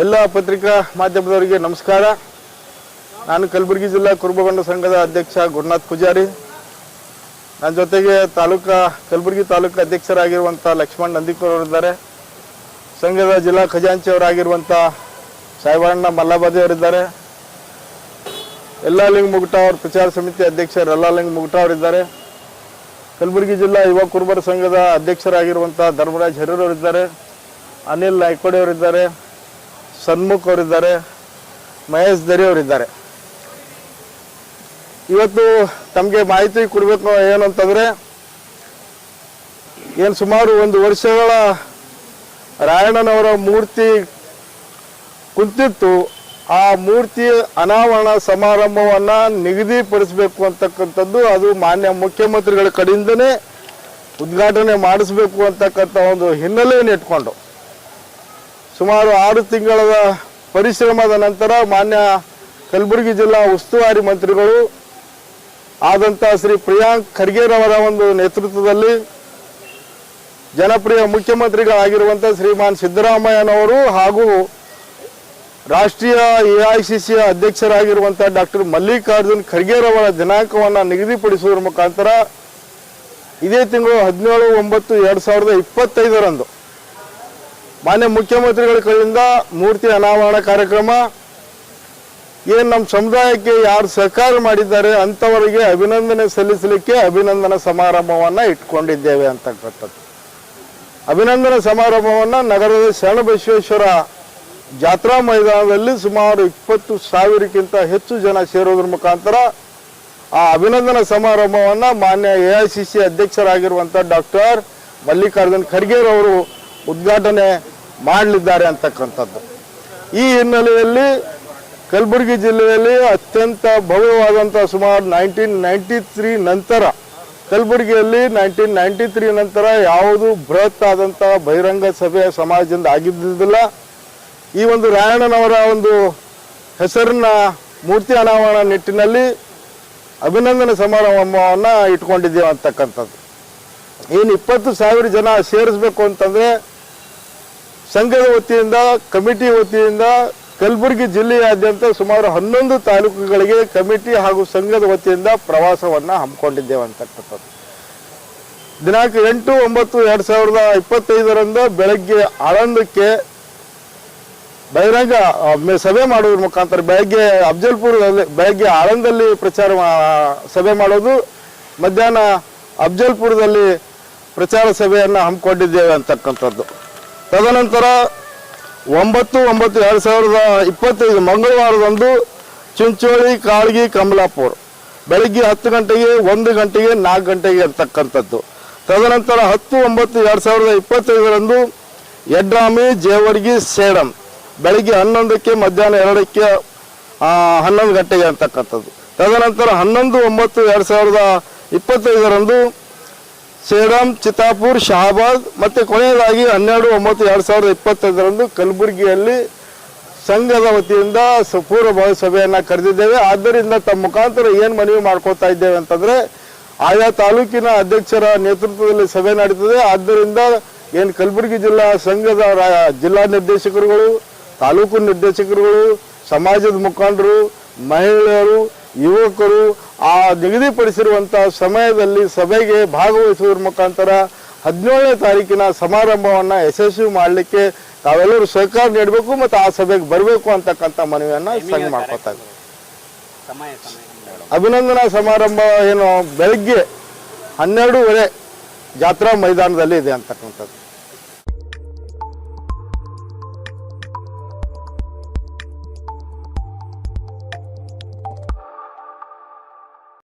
ಎಲ್ಲ ಪತ್ರಿಕಾ ಮಾಧ್ಯಮದವರಿಗೆ ನಮಸ್ಕಾರ. ನಾನು ಕಲಬುರಗಿ ಜಿಲ್ಲಾ ಕುರುಬಗೊಂಡ ಸಂಘದ ಅಧ್ಯಕ್ಷ ಗುರುನಾಥ್ ಪೂಜಾರಿ. ನನ್ನ ಜೊತೆಗೆ ತಾಲೂಕಾ, ಕಲಬುರಗಿ ತಾಲೂಕು ಅಧ್ಯಕ್ಷರಾಗಿರುವಂಥ ಲಕ್ಷ್ಮಣ್ ನಂದಿಕೂರ್ ಅವರಿದ್ದಾರೆ. ಸಂಘದ ಜಿಲ್ಲಾ ಖಜಾಂಚಿಯವರಾಗಿರುವಂಥ ಮಲ್ಲಾಬಾದಿ ಅವರಿದ್ದಾರೆ. ಎಲ್ಲಾಲಿಂಗ್ ಮುಗುಟ ಅವ್ರ ಪ್ರಚಾರ ಸಮಿತಿ ಅಧ್ಯಕ್ಷರು ಎಲ್ಲಾಲಿಂಗ್ ಮುಗುಟ ಅವರಿದ್ದಾರೆ. ಕಲಬುರಗಿ ಜಿಲ್ಲಾ ಯುವ ಕುರುಬರ ಸಂಘದ ಅಧ್ಯಕ್ಷರಾಗಿರುವಂಥ ಧರ್ಮರಾಜ್ ಹೆರೂರವರಿದ್ದಾರೆ ಅನಿಲ್ ನಾಯ್ಕೋಡಿ ಅವರಿದ್ದಾರೆ. ಸನ್ಮುಖ್ ಅವರಿದ್ದಾರೆ ಮಹೇಶ್ ದರಿ ಅವರಿದ್ದಾರೆ ಇವತ್ತು ತಮಗೆ ಮಾಹಿತಿ ಕೊಡಬೇಕು ಏನು ಅಂತಂದರೆ, ಏನು ಸುಮಾರು ಒಂದು ವರ್ಷಗಳ ರಾಯಣ್ಣನವರ ಮೂರ್ತಿ ಕುಂತಿತ್ತು, ಆ ಮೂರ್ತಿ ಅನಾವರಣ ಸಮಾರಂಭವನ್ನ ನಿಗದಿಪಡಿಸಬೇಕು ಅಂತಕ್ಕಂಥದ್ದು ಅದು ಮಾನ್ಯ ಮುಖ್ಯಮಂತ್ರಿಗಳ ಕಡೆಯಿಂದನೇ ಉದ್ಘಾಟನೆ ಮಾಡಿಸ್ಬೇಕು ಅಂತಕ್ಕಂಥ ಒಂದು ಹಿನ್ನೆಲೆಯನ್ನು ಇಟ್ಕೊಂಡು. ಸುಮಾರು ಆರು ತಿಂಗಳ ಪರಿಶ್ರಮದ ನಂತರ ಮಾನ್ಯ ಕಲಬುರಗಿ ಜಿಲ್ಲಾ ಉಸ್ತುವಾರಿ ಮಂತ್ರಿಗಳು ಆದಂಥ ಶ್ರೀ ಪ್ರಿಯಾಂಕ್ ಖರ್ಗೆರವರ ಒಂದು ನೇತೃತ್ವದಲ್ಲಿ ಜನಪ್ರಿಯ ಮುಖ್ಯಮಂತ್ರಿಗಳಾಗಿರುವಂಥ ಶ್ರೀಮಾನ್ ಸಿದ್ದರಾಮಯ್ಯನವರು ಹಾಗೂ ರಾಷ್ಟ್ರೀಯ ಎ ಐ ಡಾಕ್ಟರ್ ಮಲ್ಲಿಕಾರ್ಜುನ್ ಖರ್ಗೆರವರ ದಿನಾಂಕವನ್ನು ನಿಗದಿಪಡಿಸುವುದರ ಮುಖಾಂತರ ಇದೇ ತಿಂಗಳು ಹದಿನೇಳು ಒಂಬತ್ತು ಎರಡು ಸಾವಿರದ ಇಪ್ಪತ್ತೈದರಂದು ಮಾನ್ಯ ಮುಖ್ಯಮಂತ್ರಿಗಳ ಕಡೆಯಿಂದ ಮೂರ್ತಿ ಅನಾವರಣ ಕಾರ್ಯಕ್ರಮ. ಏನು ನಮ್ಮ ಸಮುದಾಯಕ್ಕೆ ಯಾರು ಸಹಕಾರ ಮಾಡಿದ್ದಾರೆ ಅಂಥವರಿಗೆ ಅಭಿನಂದನೆ ಸಲ್ಲಿಸಲಿಕ್ಕೆ ಅಭಿನಂದನಾ ಸಮಾರಂಭವನ್ನು ಇಟ್ಕೊಂಡಿದ್ದೇವೆ ಅಂತಕ್ಕಂಥದ್ದು ಅಭಿನಂದನಾ ಸಮಾರಂಭವನ್ನು ನಗರದ ಶರಣಬಸವೇಶ್ವರ ಜಾತ್ರಾ ಮೈದಾನದಲ್ಲಿ ಸುಮಾರು ಇಪ್ಪತ್ತು ಸಾವಿರಕ್ಕಿಂತ ಹೆಚ್ಚು ಜನ ಸೇರೋದ್ರ ಮುಖಾಂತರ ಆ ಅಭಿನಂದನಾ ಸಮಾರಂಭವನ್ನು ಮಾನ್ಯ ಎ ಐ ಅಧ್ಯಕ್ಷರಾಗಿರುವಂಥ ಡಾಕ್ಟರ್ ಮಲ್ಲಿಕಾರ್ಜುನ್ ಖರ್ಗೆರವರು ಉದ್ಘಾಟನೆ ಮಾಡಲಿದ್ದಾರೆ ಅಂತಕ್ಕಂಥದ್ದು. ಈ ಹಿನ್ನೆಲೆಯಲ್ಲಿ ಕಲಬುರಗಿ ಜಿಲ್ಲೆಯಲ್ಲಿ ಅತ್ಯಂತ ಭವ್ಯವಾದಂಥ ಸುಮಾರು ನೈನ್ಟೀನ್ ನೈಂಟಿ ತ್ರೀ ನಂತರ, ಕಲಬುರಗಿಯಲ್ಲಿ ನೈನ್ಟೀನ್ ನೈಂಟಿ ತ್ರೀ ನಂತರ ಯಾವುದು ಬೃಹತ್ ಆದಂಥ ಬಹಿರಂಗ ಸಭೆ ಸಮಾಜದಿಂದ ಆಗಿದ್ದಿಲ್ಲ ಈ ಒಂದು ರಾಯಣ್ಣನವರ ಒಂದು ಹೆಸರನ್ನ ಮೂರ್ತಿ ಅನಾವರಣ ನಿಟ್ಟಿನಲ್ಲಿ ಅಭಿನಂದನೆ ಸಮಾರಂಭವನ್ನು ಇಟ್ಕೊಂಡಿದ್ದೇವೆ ಅಂತಕ್ಕಂಥದ್ದು. ಏನು ಇಪ್ಪತ್ತು ಸಾವಿರ ಜನ ಸೇರಿಸ್ಬೇಕು ಅಂತಂದರೆ ಸಂಘದ ವತಿಯಿಂದ, ಕಮಿಟಿ ವತಿಯಿಂದ ಕಲಬುರಗಿ ಜಿಲ್ಲೆಯಾದ್ಯಂತ ಸುಮಾರು ಹನ್ನೊಂದು ತಾಲೂಕುಗಳಿಗೆ ಕಮಿಟಿ ಹಾಗೂ ಸಂಘದ ವತಿಯಿಂದ ಪ್ರವಾಸವನ್ನು ಹಮ್ಮಿಕೊಂಡಿದ್ದೇವೆ ಅಂತಕ್ಕಂಥದ್ದು. ದಿನಾಂಕ ಎಂಟು ಒಂಬತ್ತು ಎರಡು ಸಾವಿರದ ಇಪ್ಪತ್ತೈದರಂದು ಬೆಳಗ್ಗೆ ಆಳಂದಕ್ಕೆ ಬಹಿರಂಗ ಸಭೆ ಮಾಡೋದ್ರ ಮುಖಾಂತರ ಬೆಳಗ್ಗೆ ಅಫ್ಜಲ್ಪುರದಲ್ಲಿ, ಬೆಳಗ್ಗೆ ಆಳಂದಲ್ಲಿ ಪ್ರಚಾರ ಸಭೆ ಮಾಡೋದು ಮಧ್ಯಾಹ್ನ ಅಫ್ಜಲ್ಪುರದಲ್ಲಿ ಪ್ರಚಾರ ಸಭೆಯನ್ನು ಹಮ್ಮಿಕೊಂಡಿದ್ದೇವೆ ಅಂತಕ್ಕಂಥದ್ದು. ತದನಂತರ ಒಂಬತ್ತು ಒಂಬತ್ತು ಎರಡು ಸಾವಿರದ ಇಪ್ಪತ್ತೈದು ಮಂಗಳವಾರದಂದು ಚಿಂಚೋಳಿ, ಕಾಳ್ಗಿ, ಕಮಲಾಪುರ. ಬೆಳಗ್ಗೆ ಹತ್ತು ಗಂಟೆಗೆ, ಒಂದು ಗಂಟೆಗೆ, ನಾಲ್ಕು ಗಂಟೆಗೆ ಇರ್ತಕ್ಕಂಥದ್ದು. ತದನಂತರ ಹತ್ತು ಒಂಬತ್ತು ಎರಡು ಸಾವಿರದ ಇಪ್ಪತ್ತೈದರಂದು ಯಡ್ರಾಮಿ ಜೇವರ್ಗಿ ಸೇಡಂ. ಬೆಳಗ್ಗೆ ಹನ್ನೊಂದಕ್ಕೆ ಮಧ್ಯಾಹ್ನ ಎರಡಕ್ಕೆ ಹನ್ನೊಂದು ಗಂಟೆಗೆ ಅಂತಕ್ಕಂಥದ್ದು ತದನಂತರ ಹನ್ನೊಂದು ಒಂಬತ್ತು ಎರಡು ಸಾವಿರದ ಇಪ್ಪತ್ತೈದರಂದು ಸೇಡಂ, ಚಿತ್ತಾಪುರ್, ಶಹಾಬಾದ್ ಮತ್ತು ಕೊನೆಯದಾಗಿ ಹನ್ನೆರಡು, ಒಂಬತ್ತು, ಎರಡು ಸಾವಿರದ ಇಪ್ಪತ್ತೈದರಂದು ಕಲಬುರಗಿಯಲ್ಲಿ ಸಂಘದ ವತಿಯಿಂದ ಪೂರ್ವಭಾವಿ ಸಭೆಯನ್ನು ಕರೆದಿದ್ದೇವೆ. ಆದ್ದರಿಂದ ತಮ್ಮ ಮುಖಾಂತರ ಏನು ಮನವಿ ಮಾಡ್ಕೋತಾ ಇದ್ದೇವೆ ಅಂತಂದರೆ ಆಯಾ ತಾಲೂಕಿನ ಅಧ್ಯಕ್ಷರ ನೇತೃತ್ವದಲ್ಲಿ ಸಭೆ ನಡೀತದೆ. ಆದ್ದರಿಂದ ಏನು ಕಲಬುರಗಿ ಜಿಲ್ಲಾ ಸಂಘದ ಜಿಲ್ಲಾ ನಿರ್ದೇಶಕರುಗಳು, ತಾಲೂಕು ನಿರ್ದೇಶಕರುಗಳು, ಸಮಾಜದ ಮುಖಂಡರು, ಮಹಿಳೆಯರು ಯುವಕರು ಆ ನಿಗದಿಪಡಿಸಿರುವಂಥ ಸಮಯದಲ್ಲಿ ಸಭೆಗೆ ಭಾಗವಹಿಸುವುದರ ಮುಖಾಂತರ ಹದಿನೇಳನೇ ತಾರೀಕಿನ ಸಮಾರಂಭವನ್ನು ಯಶಸ್ವಿ ಮಾಡಲಿಕ್ಕೆ ತಾವೆಲ್ಲರೂ ಸಹಕಾರ ನೀಡಬೇಕು ಮತ್ತು ಆ ಸಭೆಗೆ ಬರಬೇಕು ಅಂತಕ್ಕಂಥ ಮನವಿಯನ್ನು ಸಂಘ ಮಾಡ್ಕೊತಾ ಇದ್ದೀವಿ ಅಭಿನಂದನಾ ಸಮಾರಂಭ ಏನು ಬೆಳಗ್ಗೆ ಹನ್ನೆರಡೂವರೆ ಜಾತ್ರಾ ಮೈದಾನದಲ್ಲಿ ಇದೆ ಅಂತಕ್ಕಂಥದ್ದು.